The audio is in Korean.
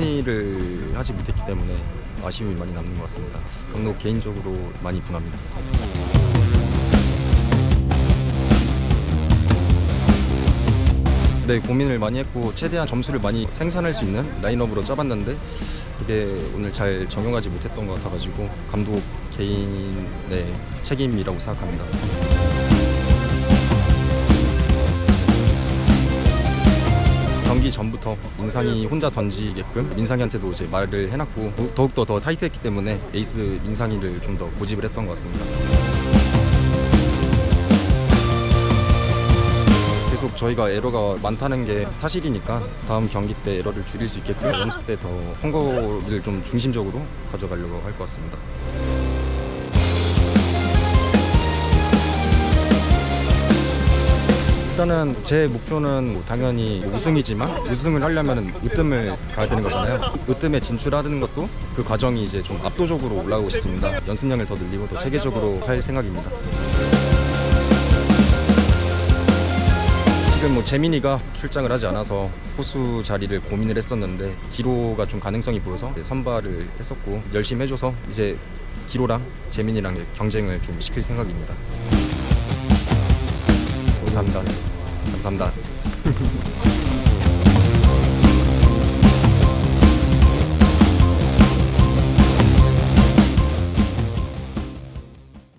승리를 하지 못했기 때문에 아쉬움이 많이 남는 것 같습니다. 강로 개인적으로 많이 분합니다. 네, 고민을 많이 했고 최대한 점수를 많이 생산할 수 있는 라인업으로 짜봤는데 그게 오늘 잘 적용하지 못했던 것 같아가지고 감독 개인의 책임이라고 생각합니다. 전부터 민상이 혼자 던지게끔 민상이한테도 이제 말을 해놨고 더- 더욱더 더 타이트했기 때문에 에이스 민상이를 좀더 고집을 했던 것 같습니다. 계속 저희가 에러가 많다는 게 사실이니까 다음 경기 때 에러를 줄일 수 있게끔 연습 때더 헝거를 좀 중심적으로 가져가려고 할 것 같습니다. 일단은 제 목표는 뭐 당연히 우승이지만 우승을 하려면 으뜸을 가야 되는 거잖아요. 으뜸에 진출하는 것도 그 과정이 이제 좀 압도적으로 올라가고 싶습니다. 연습량을 더 늘리고 더 체계적으로 할 생각입니다. 지금 뭐 재민이가 출장을 하지 않아서 포수 자리를 고민을 했었는데 기로가 좀 가능성이 보여서 이제 선발을 했었고 열심히 해줘서 이제 기로랑 재민이랑 경쟁을 좀 시킬 생각입니다. 감사합니다. 감사합니다.